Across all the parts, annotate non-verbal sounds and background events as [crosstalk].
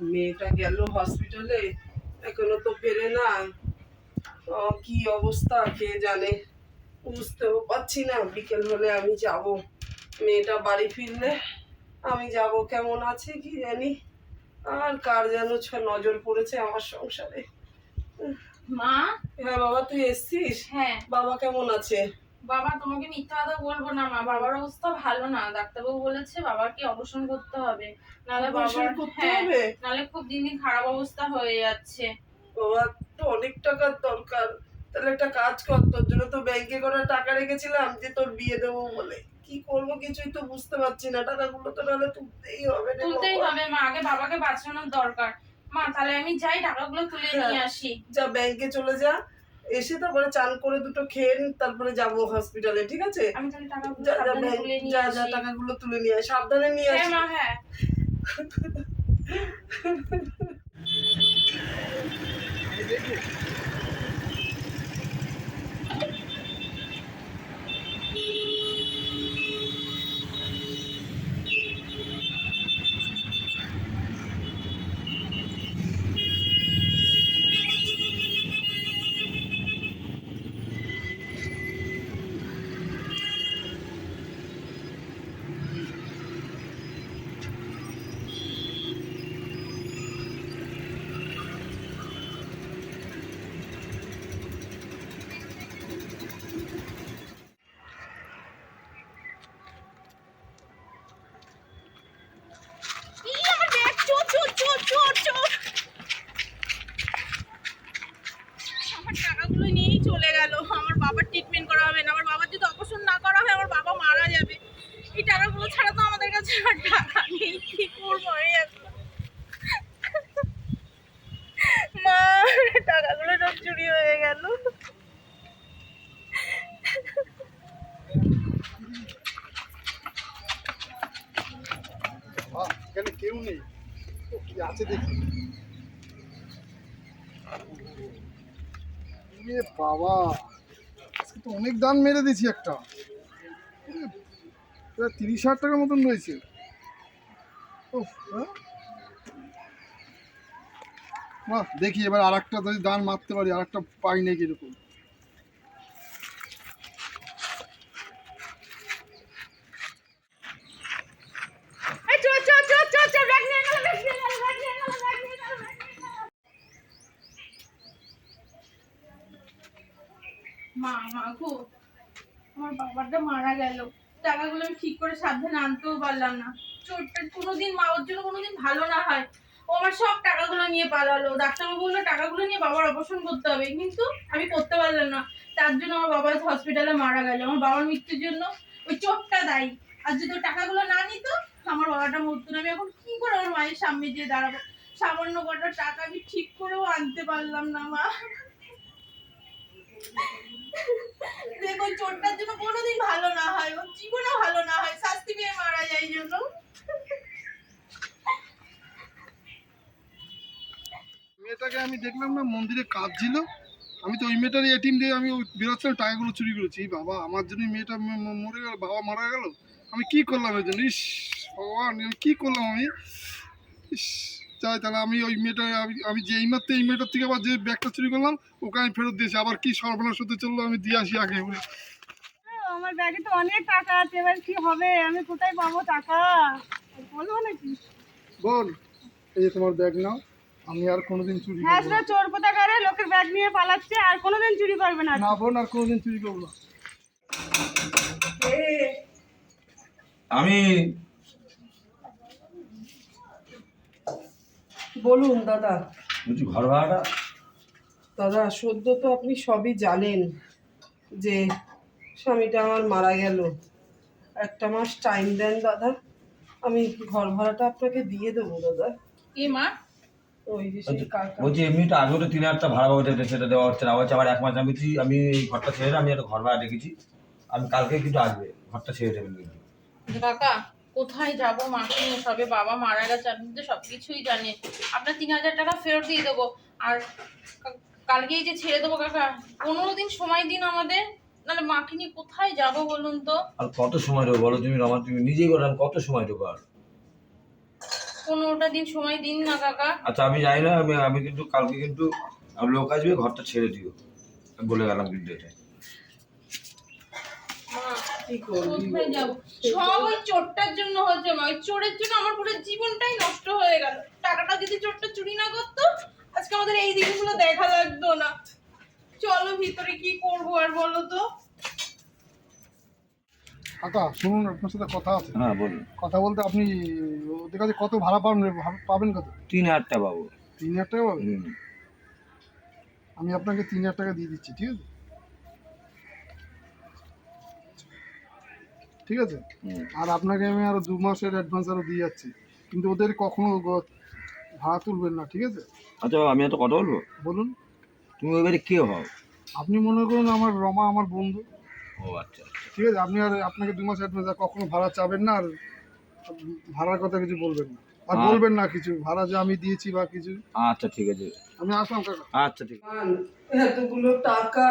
মেয়েটা গেল হসপিটালে এখনও তো ফেরে না। কি অবস্থা কে জানে? বুঝতেও পারছি না। বিকেল হলে আমি যাব। মেয়েটা বাড়ি ফিরলে আমি যাব। কেমন আছে কি জানি? আর কার যেন ছ- নজর পড়েছে আমার সংসারে। মা? হ্যাঁ বাবা তুই এসছিস? হ্যাঁ। বাবা কেমন আছে? বাবা তোমাকে মিথ্যা কথা বলব না মা। বাবার অবস্থা ভালো না। ডাক্তারবাবু বলেছে বাবাকে অপারেশন করতে হবে। Operation বাবার করতে হ্যাঁ হবে? নাহলে খুব দিন দিন খারাপ অবস্থা হয়ে যাচ্ছে। বাবা তো অনেক টাকার দরকার। তাহলে একটা কাজ কর তোর জন্য তো ব্যাংকে করে টাকা রেখেছিলাম যে তোর বিয়ে দেবো বলে। কি করব কিছুই তো বুঝতে পারছি না। টাকাগুলো তো নাহলে তুলতেই হবে তুলতেই হবে মা। আগে বাবাকে বাঁচানোর দরকার। মা তাহলে আমি যাই টাকাগুলো তুলে হ্যাঁ। নিয়ে আসি। যা ব্যাংকে চলে যা। এসে তারপরে চান করে দুটো খেয়ে তারপরে যাব হসপিটালে ঠিক আছে? যা যা টাকাগুলো তুলে নিয়ে সাবধানে নিয়ে হ্যাঁ আসি। হ্যাঁ [laughs] আমার টাকাগুলো নিয়েই চলে গেল আমার বাবার ট্রিটমেন্ট করা হবে না আমার বাবার যদি অপারেশন না করা হয় আমার বাবা মারা যাবে এই টাকাগুলো ছাড়া তো আমাদের কাছে আর টাকা নেই কি করব এই এখন? মা টাকাগুলো সব চুরি হয়ে গেল বাহ, এখানে কেউ নেই। ও, কি আছে দেখি। বাবা। আজকে তো অনেক দান মেরে দিয়েছি একটা। প্রায় তিরিশ হাজার টাকার মতন রয়েছে। ও বাহ দেখি এবার আর একটা যদি দান মারতে পারি আর একটা পাই নাকি এরকম এই চল চল চল চল চল ব্যাগ নিয়ে গেল ব্যাগ নিয়ে গেল ব্যাগ নিয়ে গেল ব্যাগ নিয়ে গেল ব্যাগ নিয়ে গেল মা মা গো, আমার মারা গেল। টাকাগুলো আমি ঠিক করে সাবধানে আনতেও পারলাম না। চোরটা কোনোদিন মা ওর জন্য কোনোদিন ভালো না হয়। ও আমার সব টাকাগুলো নিয়ে পালালো। ডাক্তারবাবু বলল, টাকাগুলো নিয়ে বাবার অপারেশন করতে হবে। কিন্তু আমি করতে পারলাম না। তার জন্য আমার বাবা হসপিটালে মারা গেল। আমার বাবার মৃত্যুর জন্য ওই চোরটা দায়ী। আর যদি টাকাগুলো না নিত, আমার বাবাটা মরতো না। আমি এখন কি করে আমার মায়ের সামনে দিয়ে দাঁড়াবো? সামান্য কটা টাকা আমি ঠিক করেও আনতে পারলাম না, মা। চোরটার জন্য কোনোদিন ভালো না হয় ও জীবনে ভালো না হয়, শাস্তি পেয়ে মারা যায় জন্য। মেয়েটাকে আমি দেখলাম না, মন্দিরে কাজ ছিল আমি তো ওই মেয়েটার এটিএম দিয়ে আমি ওই বেরোচ্ছিলাম টাকাগুলো চুরি করেছি। বাবা, আমার জন্য মেয়েটা মরে গেল, বাবা মারা গেল। আমি কি করলাম এর জন্য? ইস, ভগবান কি করলাম আমি? ইস। চাই তাহলে আমি ওই মেয়েটা আমি আমি যে এই মাত্র এই মেয়েটার থেকে আবার যে ব্যাগটা চুরি করলাম ওকে আমি ফেরত দিয়েছি। আবার কি সর্বনাশ হতে চলল আমি দিয়ে আসি আগে। বলে আমার ব্যাগে তো অনেক টাকা আছে এবার কি হবে? আমি কোথায় পাবো টাকা? বলব নাকি? বোন এই যে তোমার ব্যাগ নাও আমি আর কোনোদিন চুরি হ্যাঁ সেটা চোর কোথাকারে লোকের ব্যাগ নিয়ে পালাচ্ছে আর কোনোদিন চুরি করবে না না। না বোন আর কোনোদিন চুরি করব না। আমি বলুন দাদা। বলছি ঘর ভাড়াটা? দাদা সদ্য তো আপনি সবই জানেন যে স্বামীটা আমার মারা গেল। একটা মাস টাইম দেন দাদা। আমি ঘর ভাড়াটা আপনাকে দিয়ে দেবো দাদা। কি মা? ওই যে সেই কাকা। বলছি এমনি তো আগেও তো তিন হাজার টাকা ভাড়া সেটা দেওয়া হচ্ছে না। বলছে আবার এক মাস আমি আমি এই ঘরটা ছেড়ে আমি একটা ঘর ভাড়া রেখেছি। আমি কালকে কিন্তু আসবে ঘরটা ছেড়ে দেবেন কিন্তু। কাকা কোথায় যাব মাকে সবে বাবা মারা গেছে আপনি তো সবকিছুই জানেন আপনার তিন হাজার টাকা ফেরত দিয়ে দেবো। আর কালকেই যে ছেড়ে দেবো কাকা পনেরো দিন সময় দিন আমাদের। নাহলে মাকে নিয়ে কোথায় যাব বলুন তো? আর কত সময় দেবো বলো তুমি? রমা তুমি নিজেই বলো কত সময় দেবো আর? পনেরোটা দিন সময় দিন না কাকা। আচ্ছা আমি জানি না আমি আমি কিন্তু কালকে কিন্তু লোক আসবে ঘরটা ছেড়ে দিও। বলে গেলাম কিন্তু এটা। কোথায় যাব সব ওই চোরটার জন্য হচ্ছে মা। ওই চোরের জন্য আমার পুরো জীবনটাই নষ্ট হয়ে গেল। টাকাটা যদি চোরটা চুরি না করতো আজকে আমাদের এই দিনগুলো দেখা লাগতো না। চলো ভিতরে কি করব আর বলো তো? কাকা শুনুন আপনার সাথে কথা আছে। হ্যাঁ বলুন। কথা বলতে আপনি ওদের কাছে কত ভাড়া পাবেন পাবেন কত? তিন হাজার টাকা বাবু তিন হাজার টাকা পাবেন? আমি আপনাকে তিন হাজার টাকা দিয়ে দিচ্ছি ঠিক আছে? ঠিক আছে? আর আপনাকে আমি আরও দু মাসের অ্যাডভান্স আরও দিয়ে যাচ্ছি। কিন্তু ওদের কখনো ভাড়া তুলবেন না ঠিক আছে? আচ্ছা আমি এত কথা বলব? বলুন। তুমি এবারে কে হও? আপনি মনে করুন আমার রমা আমার বন্ধু। ও আচ্ছা আচ্ছা। ঠিক আছে? আপনি আর আপনাকে দু মাস অ্যাডভান্স আর কখনো ভাড়া চাবেন না আর ভাড়ার কথা কিছু বলবেন না। আর। বলবেন না কিছু ভাড়া যে আমি দিয়েছি বা কিছু। আচ্ছা ঠিক আছে। আমি আসলাম কাকা। আচ্ছা ঠিক আছে। এতগুলো টাকা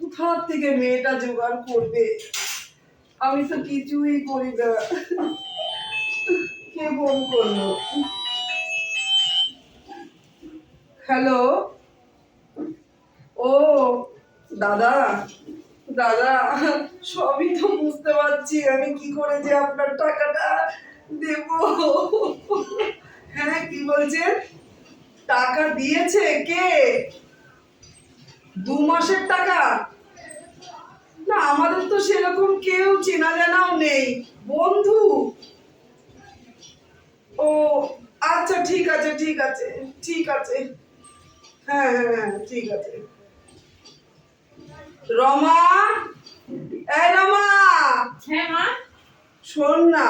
কোথা থেকে মেয়েটা জোগাড় করবে? আমি তো কিছুই করি না। কে ফোন করল? হ্যালো ও, দাদা দাদা, সবই তো বুঝতে পারছি। আমি কি করে যে আপনার টাকাটা দেব? হ্যাঁ কি বলছেন? টাকা দিয়েছে কে? দু মাসের টাকা? না আমাদের তো সেরকম কেউ চেনা জানাও নেই। বন্ধু? ও আচ্ছা ঠিক আছে ঠিক আছে ঠিক আছে। হ্যাঁ হ্যাঁ হ্যাঁ ঠিক আছে। রমা? এই রমা! হ্যাঁ মা? শোন না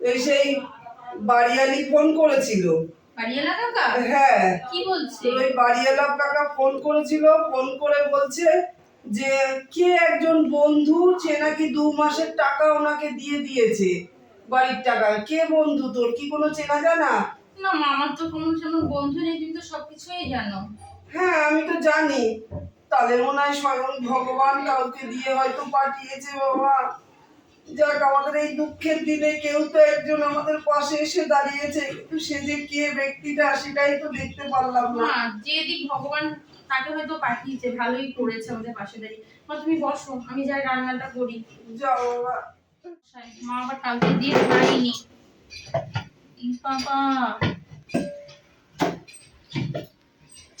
এই সেই বাড়িয়ালি ফোন করেছিল। বাড়িয়ালা কাকা? হ্যাঁ। কি বলছে? তো ওই বাড়িওয়ালা কাকা ফোন করেছিল ফোন করে বলছে যে কে একজন বন্ধু সে নাকি দু মাসের টাকা ওনাকে দিয়ে দিয়েছে বাড়ির টাকা? কে বন্ধু তোর? কি কোনো চেনা জানা? না মা আমার তো কোনো যেমন বন্ধু নেই তুমি তো সবকিছুই জানো। হ্যাঁ আমি তো জানি। তাহলে মনে হয় স্বয়ং ভগবান কাউকে দিয়ে হয়তো পাঠিয়েছে বাবা। যাক আমাদের এই দুঃখের দিনে কেউ তো একজন আমাদের পাশে এসে দাঁড়িয়েছে কিন্তু সে যে কে ব্যক্তিটা সেটাই তো দেখতে পারলাম না। না যে দিক ভগবান তাকে হয়তো পাঠিয়েছে ভালোই করেছে আমাদের পাশে দাঁড়িয়ে মা তুমি বসো আমি যাই রান্নাটা করি। মা আবার কালকে দিয়ে খাইনি বাবা।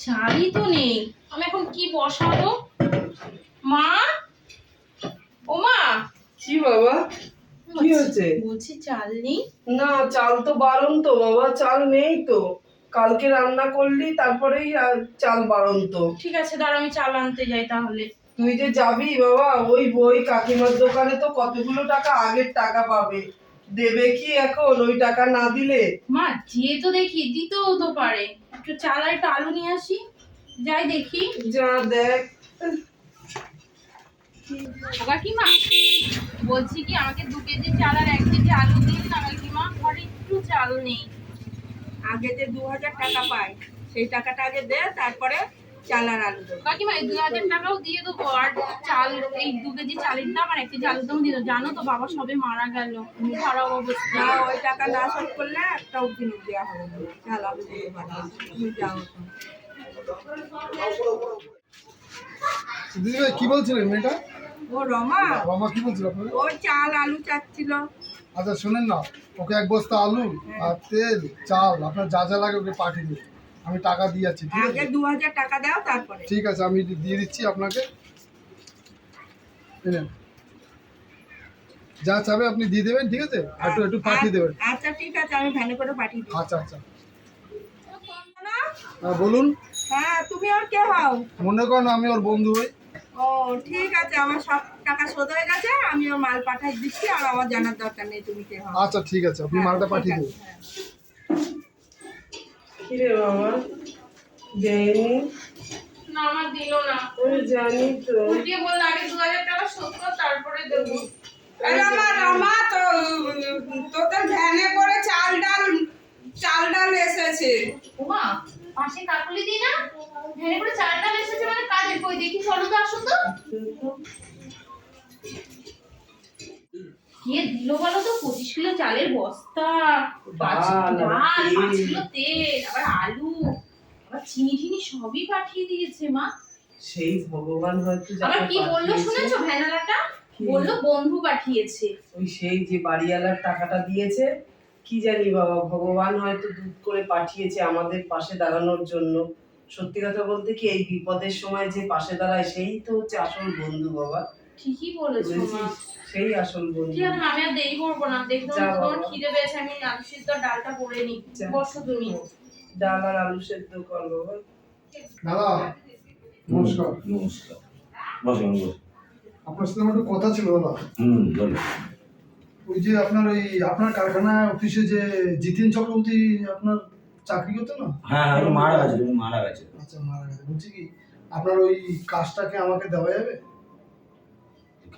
চালই তো নেই। আমি এখন কি বসাবো? মা? ও মা? কি বাবা? কি হয়েছে? বলছি চাল নেই। না চাল তো বারণ তো বাবা চাল নেই তো। কালকে রান্না করলি তারপরেই চাল বারণ তো ঠিক আছে দাঁড়া আমি চাল আনতে যাই তাহলে। তুই যে যাবি বাবা ওই বই কাকিমার দোকানে তো কতগুলো টাকা আগের টাকা পাবে। দেবে কি এখন? ওই টাকা না দিলে? মা যে তো দেখি দিতেও তো পারে। একটু চাল আর একটু আলু নিয়ে আসি। যাই দেখি। যা দেখ। কাকিমা বলছি কি আমাকে দু কেজি চাল আর এক কেজি আলু দিন না কাকিমা ঘরে একটু চাল নেই। আগে যে দু হাজার টাকা পাই সেই টাকাটা আগে দে তারপরে চাল আর আলু দেবো। কাকিমা এই দু হাজার টাকাও দিয়ে দেবো আর চাল এই দু কেজি চালের দাম আর এক কেজি আলুর দাম দিয়ে জানো তো বাবা সবে মারা গেল খারাপ অবস্থা। ওই টাকা না শোধ করলে একটা জিনিস দেওয়া হবে। চাল আলু দিতে। দিদি কি বলছিলেন মেয়েটা? ও রমা। রমা কি বলছিল ও চাল আলু চাচ্ছিল। আচ্ছা শুনেন না। ওকে এক বস্তা আলু আর তেল চাল আপনার যা যা লাগে ওকে পাঠিয়ে দিন। আমি টাকা দিয়ে যাচ্ছি ঠিক আছে? দু হাজার টাকা দাও তারপরে। ঠিক আছে আমি দিয়ে দিচ্ছি আপনাকে। যা চাবে আপনি দিয়ে দেবেন ঠিক আছে? আর একটু একটু পাঠিয়ে দেবেন। আচ্ছা ঠিক আছে আমি ভ্যানে করে পাঠিয়ে দিই আচ্ছা আচ্ছা। হ্যাঁ, বলুন। হ্যাঁ তুমি আর কে হও? মনে করেন আমি ওর বন্ধু হই। ও ঠিক আছে আমার সব টাকা শোধ হয়ে গেছে আমি ওর মাল পাঠাই দিচ্ছি আর আমার জানার দরকার নেই তুমি কে হও আচ্ছা ঠিক আছে আপনি মালটা পাঠিয়ে দিন। হ্যাঁ। কিরে বাবা দেয়নি? না আমার দিল না। ওই জানি তো। বলল আগে দু হাজার টাকা শোধ কর তারপরে দেবো রমা রমা তো তোদের ভ্যানে করে চাল ডাল চাল ডাল এসেছে ওমা পাশে কাকুলি দি না ভেনে করে চাল ডাল এসেছে মানে কাজের দিল বলো তো? পঁচিশ কিলো চালের বস্তা। পাঁচ কিলো তেল। আবার আলু আবার চিনি টিনি সবই পাঠিয়ে দিয়েছে মা। সেই ভগবান হয়তো আবার কি বলল শুনেছো ভ্যানালাটা বলল বন্ধু পাঠিয়েছে। ওই সেই যে বাড়িওয়ালার টাকাটা দিয়েছে কি জানি বাবা ভগবান হয়তো দুধ করে পাঠিয়েছে আমাদের পাশে দাঁড়ানোর জন্য। সত্যি কথা বলতে কি এই বিপদের সময় যে পাশে দাঁড়ায় সেই তো হচ্ছে আসল বন্ধু বাবা। ঠিকই বলেছ মা। সেই আসল বন্ধু। ঠিক আছে আমি আর দেরি করব না। দেখলাম তোমার খিদে পেয়েছে আমি আলু সিদ্ধ ডালটা করে নিই। বসো তুমি। ডাল আর আলু সেদ্ধ কর বাবা দাদা নমস্কার। নমস্কার। আপনার সাথে আমার একটু কথা ছিল দাদা। হুম বলুন ওই যে আপনার ওই আপনার কারখানা অফিসে যে জিতেন চক্রবর্তী আপনার চাকরি করতো না? হ্যাঁ হ্যাঁ মারা গেছে মারা গেছে। আচ্ছা মারা গেছে। বলছি কি আপনার ওই কাজটাকে আমাকে দেওয়া যাবে?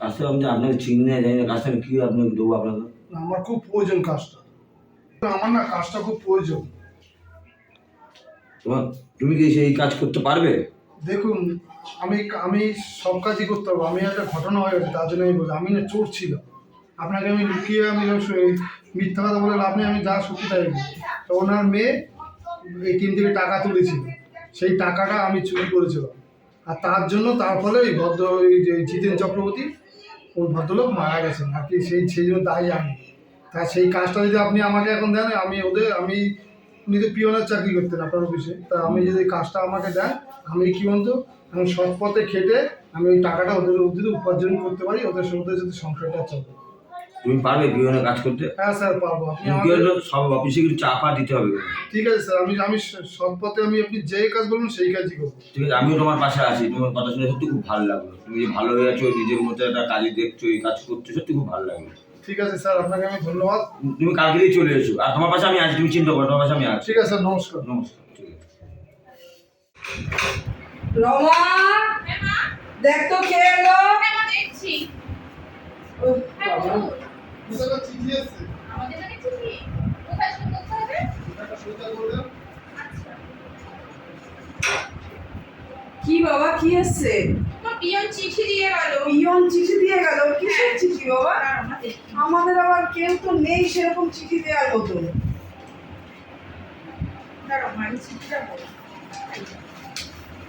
কাজটা আমি আপনাকে চিনি না জানি না কাজটা আমি কি আপনাকে দেবো আপনাকে? আমার খুব প্রয়োজন কাজটা। আমার না কাজটা খুব প্রয়োজন। তোমার তুমি কি সেই কাজ করতে পারবে? দেখুন আমি আমি সব কাজই করতে পারব। আমি একটা ঘটনা হয়ে গেছে তার জন্য আমি বলছি আমি না চোর ছিল আপনাকে আমি লুকিয়ে আমি মিথ্যা কথা বলে লাভ নেই আমি যা সত্যি তাই তো ওনার মেয়ে এই টিম থেকে টাকা তুলেছিল। সেই টাকাটা আমি চুরি করেছিলাম। আর তার জন্য তার ফলে ওই ভদ্র ওই যে জিতেন চক্রবর্তী ওই ভদ্রলোক মারা গেছেন, আপনি সেই সেই জন্য দায়ী আমি। তা সেই কাজটা যদি আপনি আমাকে এখন দেন, আমি ওদের, আমি, উনি তো পিওনের চাকরি করতেন আপনার অফিসে, তা আমি যদি কাজটা আমাকে দেন, আমি কী বলতো, আমি সৎ পথে খেটে আমি ওই টাকাটা ওদের ওদের উপার্জন করতে পারি, ওদের ওদের যদি সংসারটা চলবে তুমি পারবে বিমানে কাজ করতে? হ্যাঁ স্যার পারব। আপনি আমাকে সব অফিসে কিন্তু চাপা দিতে হবে ঠিক আছে স্যার আমি আমি সৎ পথে আমি আপনি যেই কাজ বলবেন সেই কাজই করব। ঠিক আছে আমিও তোমার পাশে আছি। তোমার কথা শুনে সত্যি খুব ভালো লাগল। তুমি যে ভালো হয়ে আছো নিজের মতো একটা কাজে দেখছ এই কাজ করছ সত্যি খুব ভালো লাগল। ঠিক আছে স্যার আপনাকে আমি ধন্যবাদ। তুমি কালকেই চলে এসো। আর তোমার পাশে আমি আছি তুমি চিন্তা করো তোমার পাশে আমি আছি। ঠিক আছে স্যার নমস্কার। নমস্কার ঠিক আছে। রমা দেখ তো কে এলো। হ্যাঁ, দেখছি। উফ, চিঠি এসছে। আমাদের কাছে চিঠি? কোথায় শুরু করতে হবে? একটা সোজা করলেন আচ্ছা। কি বাবা কি এসছে? পিয়ন চিঠি দিয়ে গেল। পিয়ন চিঠি দিয়ে গেল? কিসের চিঠি বাবা? আমাদের আবার কেউ তো নেই সেরকম চিঠি দেওয়ার মতো।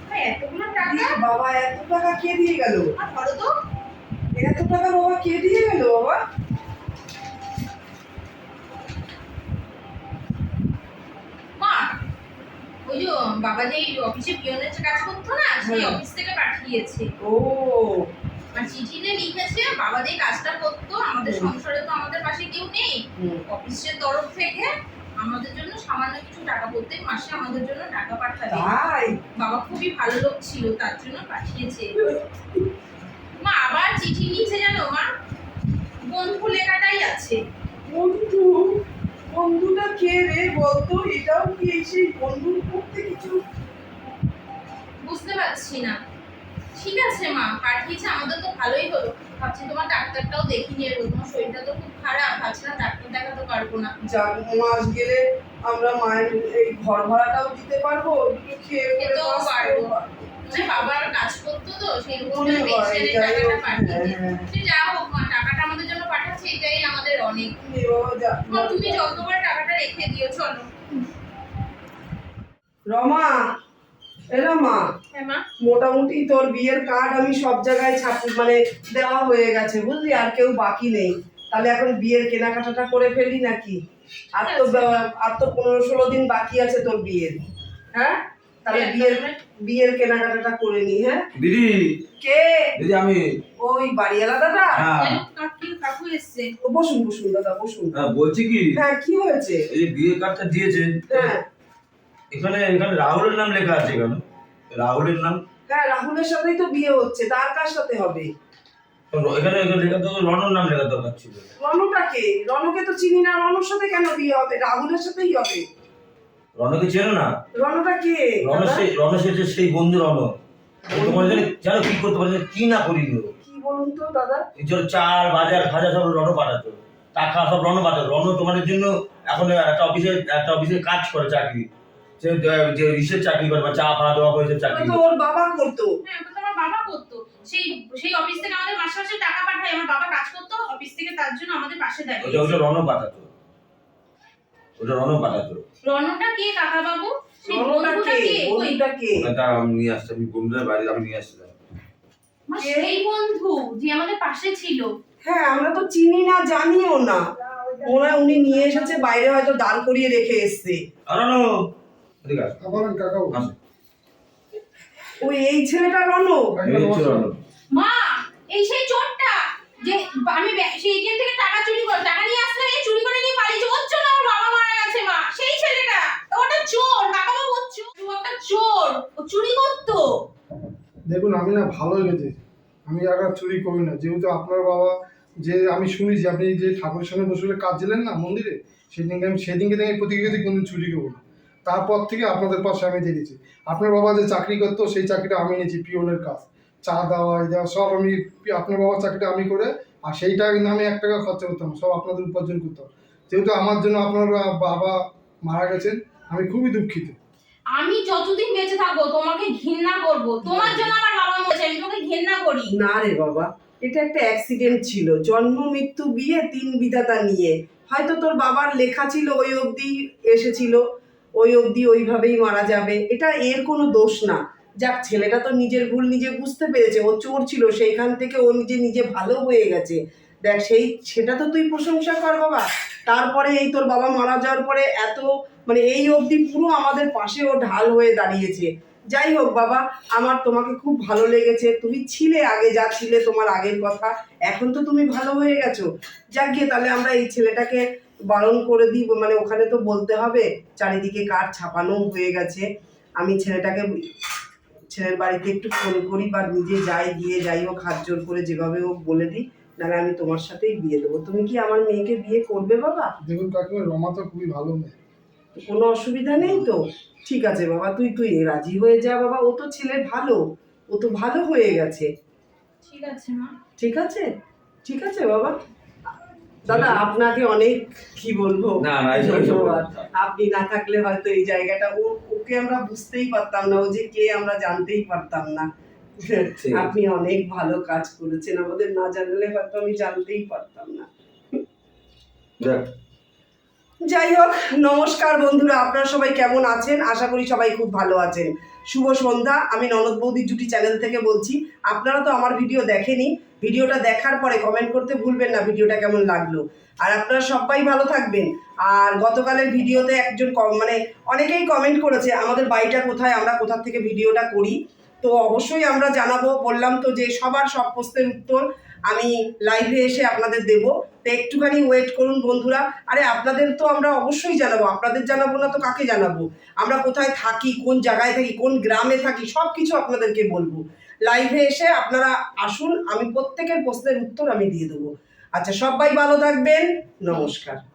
হ্যাঁ, বাবা এত টাকা কে দিয়ে গেল? আর ধরো তো। এত টাকা বাবা কে দিয়ে গেল বাবা মা ওই যে বাবা যে অফিসে পিয়নের কাজ করতো না সেই হ্যাঁ। অফিস থেকে পাঠিয়েছে। ও। আর চিঠিতে লিখেছে বাবা যে কাজটা করতো আমাদের সংসারে তো আমাদের পাশে কেউ নেই। অফিসের তরফ থেকে আমাদের জন্য সামান্য কিছু টাকা প্রত্যেক মাসে আমাদের জন্য টাকা পাঠাবে। বাবা খুবই ভালো লোক ছিল তার জন্য পাঠিয়েছে। মা আবার চিঠি নিয়েছে জানো মা? বন্ধু লেখাটাই আছে। বন্ধু? বন্ধুটা কে রে বলতো এটাও কি এই সেই বন্ধুর করতে কিছু? বুঝতে পারছি না। ঠিক আছে মা পাঠিয়েছে আমাদের তো ভালোই হলো। ভাবছি তোমার ডাক্তারটাও দেখি নিয়ে এলো তোমার শরীরটা তো খুব খারাপ। ভাবছিলাম ডাক্তার দেখাতে পারব না। যাক মাস গেলে আমরা মায়ের এই ঘর ভাড়াটাও দিতে পারব একটু খেয়ে পরে খেতেও পারব। মানে বাবার কাজ করতো তো সেই টাকাটা হোক, পাঠিয়েছে হ্যাঁ। যা হোক মা টাকাটা আমাদের জন্য এটাই আমাদের অনেক। নে বাবা, যা। মা, তুমি যতবার টাকাটা রেখে দিও চলো। রমা এ হ্যাঁ মা। মোটামুটি তোর বিয়ের কার্ড আমি সব জায়গায় ছাপ মানে দেওয়া হয়ে গেছে বুঝলি? আর কেউ বাকি নেই। তাহলে এখন বিয়ের কেনাকাটাটা করে ফেলি নাকি? আর তো আর তো পনেরো ষোলো দিন বাকি আছে তোর বিয়ের। হ্যাঁ? তাহলে হ্যাঁ, বিয়ের বিয়ের কেনাকাটাটা করে নি হ্যাঁ? দিদি। কে? দিদি আমি। ওই বাড়িওয়ালা দাদা? হ্যাঁ। কেন কাকু এসছে। ও, বসুন বসুন দাদা বসুন। হ্যাঁ, বলছি কি? হ্যাঁ কি হয়েছে? এই যে বিয়ে কার্ডটা দিয়েছেন হ্যাঁ। এখানে এখানে রাহুলের নাম লেখা আছে কেন রাহুলের নাম। হ্যাঁ রাহুলের সাথেই তো বিয়ে হচ্ছে তার কার সাথে হবে? তো এখানে এখানে লেখা তো রনর নাম লেখা দরকার ছিল। রণটাকে রণকে তো চিনি না রণর সাথে কেন বিয়ে হবে? রাহুলের সাথেই হবে। রনকে চেনো না? রণটা কে? দাদা? সেই রন সেটা সেই বন্ধু রন। ও তোমার জন্য জানো কি করতে পারে কি না করি কি বলুন তো দাদা? এই জন্য চাল বাজার ভাজা সব রন পাঠাতো। টাকা সব রন পাঠাতো। রন তোমাদের জন্য এখন একটা অফিসে একটা অফিসে কাজ করে চাকরি। সে যে ইসের চাকরি করে বা চা ফা দেওয়া হয়েছে চাকরি তো ওর বাবা করতো। হ্যাঁ আমার বাবা করতো। সেই সেই অফিস থেকে আমাদের মাসে মাসে টাকা পাঠায়। আমার বাবা কাজ করতো অফিস থেকে তার জন্য আমাদের পাশে ওটা ওটা রণ পাঠাতো। ওটা রণ পাঠাতো। রণটা কে কাকা বাবু সেই বন্ধুটা কে? বন্ধুটা কে? ওটা আমি নিয়ে আসছি আমি বন্ধুদের বাড়ি আমি নিয়ে আসছিলাম মা, সেই বন্ধু যে আমাদের পাশে ছিল। হ্যাঁ আমরা তো চিনি না জানিও না। ওনার উনি নিয়ে এসেছে বাইরে হয়তো দাঁড় করিয়ে রেখে এসছে। আবার ওই এই ছেলেটা এই মা এই সেই চোরটা যে আমি সেই থেকে টাকা চুরি করে টাকা নিয়ে আসলে এই চুরি করে নিয়ে পালিয়েছে ওর জন্য আমার বাবা মারা গেছে মা সেই ছেলেটা ওটা চোর কাকা বাবু ও চোর ও একটা চোর করতো? দেখুন, আমি না ভালো লেগেছে। আমি আর চুরি করি না। যেহেতু আপনার বাবা যে আমি শুনেছি, আপনি যে ঠাকুরের সামনে বসে কাজ দিলেন না মন্দিরে, সেদিনকে আমি সেদিনকে থেকে করেছি কোনদিন চুরি করব না। তারপর থেকে আপনাদের পাশে আমি দেখেছি আপনার বাবা যে চাকরি করতো, সেই চাকরিটা আমি নিয়েছি পিওনের কাজ। চা দেওয়া, এই দেওয়া, সব আমি আপনার বাবার চাকরিটা আমি করে, আর সেইটা কিন্তু আমি এক টাকা খরচা করতাম সব আপনাদের উপার্জন করতাম। যেহেতু আমার জন্য আপনার বাবা মারা গেছেন, আমি খুবই দুঃখিত। আমি যতদিন বেঁচে থাকব, তোমাকে ঘৃণা করব। তোমার জন্য আমার বাবা মরেছে, আমি তোমাকে ঘৃণা করি। না রে বাবা, এটা একটা অ্যাক্সিডেন্ট ছিল। জন্ম, মৃত্যু, বিয়ে, তিন বিধাতা নিয়ে। হয়তো তোর বাবার লেখা ছিল, ওই অবধি এসেছিল, ওই অবধি ওইভাবেই মারা যাবে। এটা এর কোনো দোষ না। যাক, ছেলেটা তো নিজের ভুল নিজে বুঝতে পেরেছে। ও চোর ছিল, সেইখান থেকে ও নিজে নিজে ভালো হয়ে গেছে। দেখ, সেই, সেটা তো তুই প্রশংসা কর বাবা। তারপরে এই তোর বাবা মারা যাওয়ার পরে এত মানে এই অবধি পুরো আমাদের পাশে ও ঢাল হয়ে দাঁড়িয়েছে। যাই হোক বাবা, আমার তোমাকে খুব ভালো লেগেছে। তুমি ছিলে আগে, যা ছিলে তোমার আগের কথা। এখন তো তুমি ভালো হয়ে গেছো। যাক গিয়ে তাহলে আমরা এই ছেলেটাকে বারণ করে দিব। মানে ওখানে তো বলতে হবে, চারিদিকে কার ছাপানো হয়ে গেছে। আমি ছেলেটাকে, ছেলের বাড়িতে একটু ফোন করি বা নিজে যাই, গিয়ে যাই হোক, হাত জোর করে যেভাবে হোক বলে দিই। নাহলে আমি তোমার সাথেই বিয়ে দেবো। তুমি কি আমার মেয়েকে বিয়ে করবে বাবা? দেখুন কাকিমা রমা তো খুবই ভালো মেয়ে। কোনো অসুবিধা নেই তো? ঠিক আছে বাবা তুই তুই রাজি হয়ে যা বাবা। ও তো ছেলে ভালো ও তো ভালো হয়ে গেছে। ঠিক আছে মা। ঠিক আছে? ঠিক আছে বাবা। দাদা আপনাকে অনেক কি বলব? ধন্যবাদ। আপনি না থাকলে হয়তো এই জায়গাটা ও ওকে আমরা বুঝতেই পারতাম না ও যে কে আমরা জানতেই পারতাম না। আপনি অনেক ভালো কাজ করেছেন। আমাদের না জানলে হয়তো আমি জানতেই পারতাম না। যাই হোক নমস্কার বন্ধুরা আপনারা সবাই কেমন আছেন? আশা করি সবাই খুব ভালো আছেন। শুভ সন্ধ্যা আমি ননদ বৌদি জুটি চ্যানেল থেকে বলছি। আপনারা তো আমার ভিডিও দেখেনি। ভিডিওটা দেখার পরে কমেন্ট করতে ভুলবেন না ভিডিওটা কেমন লাগল। আর আপনারা সবাই ভালো থাকবেন। আর গতকালের ভিডিওতে একজন মানে অনেকেই কমেন্ট করেছে আমাদের বাড়িটা কোথায়? আমরা কোথা থেকে ভিডিওটা করি? তো অবশ্যই আমরা জানাব, বললাম তো যে সবার সব প্রশ্নের উত্তর আমি লাইভে এসে আপনাদের দেব। তো একটুখানি ওয়েট করুন বন্ধুরা। আরে আপনাদের তো আমরা অবশ্যই জানাব, আপনাদের জানাব না তো কাকে জানাব? আমরা কোথায় থাকি, কোন জায়গায় থাকি, কোন গ্রামে থাকি সব কিছু আপনাদেরকে বলব। লাইভে এসে আপনারা আসুন, আমি প্রত্যেকের প্রশ্নের উত্তর আমি দিয়ে দেবো। আচ্ছা সবাই ভালো থাকবেন, নমস্কার।